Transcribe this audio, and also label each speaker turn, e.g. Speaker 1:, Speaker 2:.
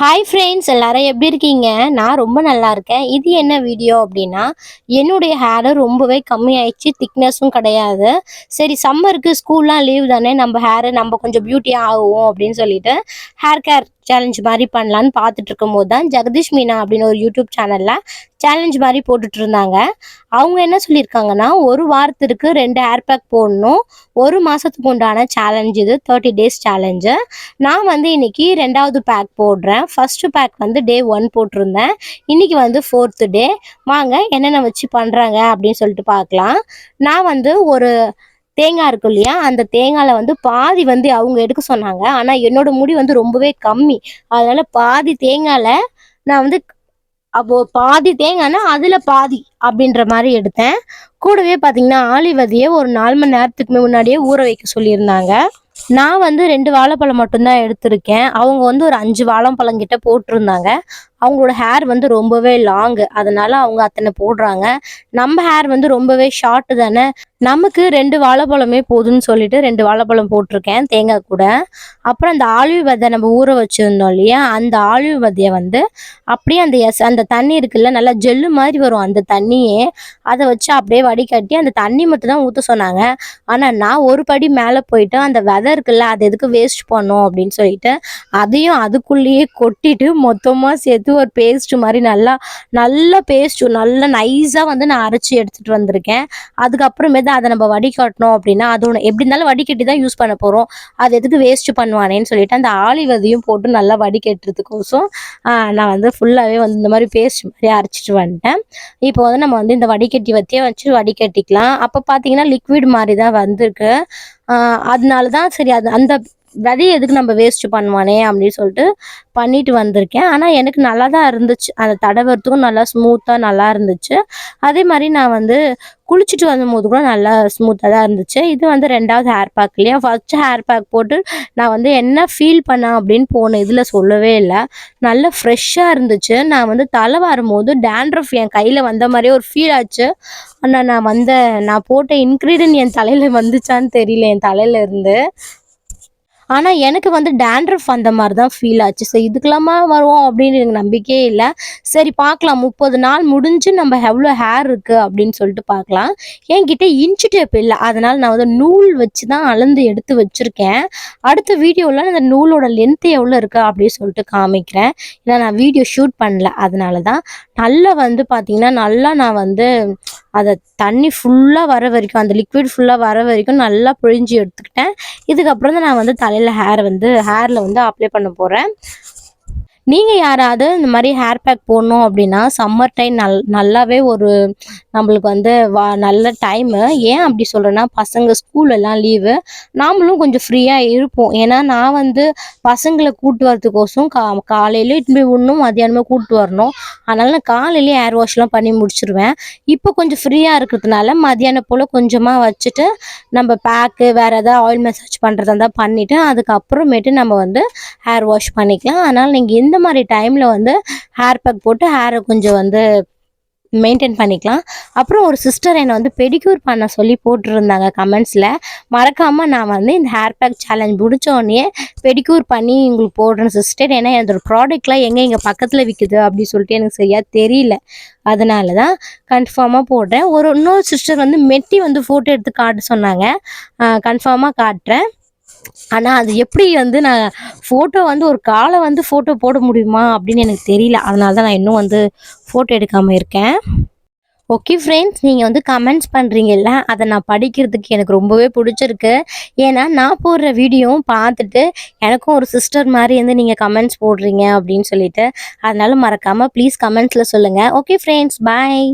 Speaker 1: Hi friends எல்லாரும் எப்படி இருக்கீங்க? நான் ரொம்ப நல்லா இருக்கேன். இது என்ன வீடியோ அப்படின்னா என்னுடைய ஹேரு ரொம்பவே கம்மியாயிடுச்சு. திக்னஸும் கிடையாது. சரி சம்மருக்கு ஸ்கூல்லாம் லீவ் தானே நம்ம ஹேரு நம்ம கொஞ்சம் பியூட்டி ஆகும் அப்படின்னு சொல்லிட்டு ஹேர் கேர் சேலஞ்ச் மாதிரி பண்ணலான்னு பார்த்துட்டு இருக்கும்போது தான் ஜெகதீஷ் மீனா அப்படின்னு ஒரு யூடியூப் சேனலில் சேலஞ்ச் மாதிரி போட்டுட்டு இருந்தாங்க அவங்க என்ன சொல்லியிருக்காங்கன்னா ஒரு வாரத்திற்கு ரெண்டு ஹேர் பேக் போடணும். ஒரு மாதத்துக்கு உண்டான சேலஞ்ச் இது தேர்ட்டி டேஸ் சேலஞ்சு நான் வந்து இன்னைக்கு ரெண்டாவது பேக் போடுறேன். ஃபர்ஸ்ட் பேக் வந்து டே ஒன் போட்டிருந்தேன். இன்னைக்கு வந்து ஃபோர்த்து டே வாங்க என்னென்ன வச்சு பண்ணுறாங்க அப்படின்னு சொல்லிட்டு பார்க்கலாம். நான் வந்து ஒரு தேங்காய் இருக்கும் இல்லையா? அந்த தேங்காயில் வந்து பாதி வந்து அவங்க எடுக்க சொன்னாங்க. ஆனால் என்னோட முடி வந்து ரொம்பவே கம்மி. அதனால பாதி தேங்காயில் நான் வந்து அப்போ பாதி தேங்காய்னா அதில் பாதி அப்படின்ற மாதிரி எடுத்தேன். கூடவே பார்த்தீங்கன்னா ஆலிவதியை ஒரு நாலு மணி நேரத்துக்கு முன்னாடியே ஊற வைக்க சொல்லியிருந்தாங்க. நான் வந்து ரெண்டு வாழைப்பழம் மட்டும்தான் எடுத்திருக்கேன். அவங்க வந்து ஒரு அஞ்சு வாழைப்பழம் கிட்ட போட்டிருந்தாங்க. அவங்களோட ஹேர் வந்து ரொம்பவே லாங்கு அதனால அவங்க அத்தனை போடுறாங்க. நம்ம ஹேர் வந்து ரொம்பவே ஷார்ட்டு தானே? நமக்கு ரெண்டு வாழைப்பழமே போதும்னு சொல்லிட்டு ரெண்டு வாழைப்பழம் போட்டிருக்கேன் தேங்காய் கூட. அப்புறம் அந்த ஆலிவ் விதை நம்ம ஊற வச்சுருந்தோம் இல்லையா அந்த ஆலிவ் விதையை வந்து அப்படியே அந்த எஸ் அந்த தண்ணி இருக்குல்ல நல்லா ஜெல்லு மாதிரி வரும் அந்த தண்ணியே. அதை வச்சு அப்படியே வடிகட்டி அந்த தண்ணி மட்டும் தான் ஊற்ற சொன்னாங்க. ஆனால் நான் ஒரு படி மேலே போயிட்டு அந்த விதை இருக்குல்ல அது எதுக்கு வேஸ்ட் பண்ணோம் அப்படின்னு சொல்லிட்டு அதையும் அதுக்குள்ளேயே கொட்டிட்டு மொத்தமாக சேர்த்து ஒரு பேஸ்ட் மாதிரி நல்லா நல்ல பேஸ்ட் நல்லா நைஸாக வந்து நான் அரைச்சி எடுத்துகிட்டு வந்திருக்கேன். அதுக்கப்புறமே வந்து அதை நம்ம வடிகட்டணும் அப்படின்னா அது ஒன்று எப்படி இருந்தாலும் வடிகட்டி தான் யூஸ் பண்ண போகிறோம் அது எதுக்கு வேஸ்ட் பண்ணுவானேன்னு சொல்லிட்டு அந்த ஆலிவதையும் போட்டு நல்லா வடிகட்டுறதுக்கோசம் நான் வந்து ஃபுல்லாகவே வந்து இந்த மாதிரி பேஸ்ட் மாதிரி அரைச்சிட்டு வந்துட்டேன். இப்போ வந்து நம்ம வந்து இந்த வடிகட்டி வத்தியே வச்சு வடிகட்டிக்கலாம் அப்போ பார்த்தீங்கன்னா லிக்விட் மாதிரி தான் வந்திருக்கு. அதனால தான் சரி அது அந்த விதையை எதுக்கு நம்ம வேஸ்ட் பண்ணுவானே அப்படின்னு சொல்லிட்டு பண்ணிட்டு வந்திருக்கேன். ஆனால் எனக்கு நல்லா தான் இருந்துச்சு. அந்த தடவரத்துக்கும் நல்லா ஸ்மூத்தாக நல்லா இருந்துச்சு. அதே மாதிரி நான் வந்து குளிச்சுட்டு வந்தபோது கூட நல்லா ஸ்மூத்தாக தான் இருந்துச்சு. இது வந்து ரெண்டாவது ஹேர் பேக் இல்லையா? ஃபர்ஸ்ட் ஹேர் பேக் போட்டு நான் வந்து என்ன ஃபீல் பண்ணேன் அப்படின்னு போன இதில் சொல்லவே இல்லை. நல்ல ஃப்ரெஷ்ஷாக இருந்துச்சு. நான் வந்து தலை வரும்போது டேண்ட்ரஃப் என் கையில் வந்த மாதிரியே ஒரு ஃபீல் ஆச்சு. ஆனால் நான் வந்த நான் போட்ட இன்க்ரீடியன்ட் என் தலையில் வந்துச்சான்னு தெரியல என் தலையில இருந்து. ஆனால் எனக்கு வந்து டேண்ட்ரஃப் அந்த மாதிரி தான் ஃபீல் ஆச்சு. ஸோ இதுக்கெல்லாமா வருவோம் அப்படின்னு எனக்கு நம்பிக்கையே இல்லை. சரி பார்க்கலாம். முப்பது நாள் முடிஞ்சு நம்ம எவ்வளோ ஹேர் இருக்குது அப்படின்னு சொல்லிட்டு பார்க்கலாம். என்கிட்ட இன்ச்சு டேப் இல்லை. அதனால் நான் வந்து நூல் வச்சு தான் அளந்து எடுத்து வச்சுருக்கேன். அடுத்த வீடியோவில் அந்த நூலோட லென்த் எவ்வளோ இருக்குது அப்படின்னு சொல்லிட்டு காமிக்கிறேன். ஏன்னா நான் வீடியோ ஷூட் பண்ணல. அதனால தான் நல்லா வந்து பார்த்திங்கன்னா நல்லா நான் வந்து அதை தண்ணி ஃபுல்லாக வர வரைக்கும் அந்த லிக்விட் ஃபுல்லாக வர வரைக்கும் நல்லா புழிஞ்சு எடுத்துக்கிட்டேன். இதுக்கப்புறம் தான் நான் வந்து தலையில் ஹேர் வந்து ஹேரில் வந்து அப்ளை பண்ண போகிறேன் நீங்கள் யாராவது இந்த மாதிரி ஹேர் பேக் போடணும் அப்படின்னா சம்மர் டைம் நல் நல்லாவே ஒரு நம்மளுக்கு வந்து வா நல்ல டைமு ஏன் அப்படி சொல்கிறேன்னா பசங்க ஸ்கூல் எல்லாம் லீவு நாமளும் கொஞ்சம் ஃப்ரீயாக இருப்போம். ஏன்னா நான் வந்து பசங்களை கூட்டு வரதுக்கோசம் கா காலையிலேயே இட்டு போய் விடணும் மதியானமே கூப்பிட்டு வரணும். அதனால் நான் காலையிலேயே ஹேர் வாஷ்லாம் பண்ணி முடிச்சிருவேன். இப்போ கொஞ்சம் ஃப்ரீயாக இருக்கிறதுனால மதியானம் போல் கொஞ்சமாக வச்சுட்டு நம்ம பேக்கு வேறு எதாவது ஆயில் மசாஜ் பண்ணுறதா இருந்தால் பண்ணிவிட்டு அதுக்கப்புறமேட்டு நம்ம வந்து ஹேர் வாஷ் பண்ணிக்கலாம். அதனால் நீங்கள் எந்த மாதிரி டைமில் வந்து ஹேர் பேக் போட்டு ஹேரை கொஞ்சம் வந்து மெயின்டைன் பண்ணிக்கலாம். அப்புறம் ஒரு சிஸ்டர் என்னை வந்து பெடிக்யூர் பண்ண சொல்லி போட்டிருந்தாங்க கமெண்ட்ஸில் மறக்காமல் நான் வந்து இந்த ஹேர் பேக் சேலஞ்ச் முடித்தோடனே பெடிக்யூர் பண்ணி உங்களுக்கு போடுறேன் சிஸ்டர் ஏன்னா என்னோடய ப்ராடக்ட்லாம் எங்கே இங்கே பக்கத்தில் விற்குது அப்படின்னு சொல்லிட்டு எனக்கு சரியாக தெரியல. அதனால தான் கன்ஃபார்மாக போடுறேன். ஒரு இன்னொரு சிஸ்டர் வந்து மெட்டி வந்து ஃபோட்டோ எடுத்து காட்ட சொன்னாங்க. கன்ஃபார்மாக காட்டுறேன். ஆனால் அது எப்படி வந்து நான் ஃபோட்டோ வந்து ஒரு காலை வந்து ஃபோட்டோ போட முடியுமா அப்படின்னு எனக்கு தெரியல. அதனால தான் நான் இன்னும் வந்து ஃபோட்டோ எடுக்காமல் இருக்கேன். ஓகே ஃப்ரெண்ட்ஸ் நீங்கள் வந்து கமெண்ட்ஸ் பண்ணுறீங்கல்ல அதை நான் படிக்கிறதுக்கு எனக்கு ரொம்பவே பிடிச்சிருக்கு. ஏன்னா நான் போடுற வீடியோவும் பார்த்துட்டு எனக்கும் ஒரு சிஸ்டர் மாதிரி வந்து நீங்கள் கமெண்ட்ஸ் போடுறீங்க அப்படின்னு சொல்லிட்டு அதனால மறக்காமல் ப்ளீஸ் கமெண்ட்ஸில் சொல்லுங்கள் ஓகே ஃப்ரெண்ட்ஸ் பாய்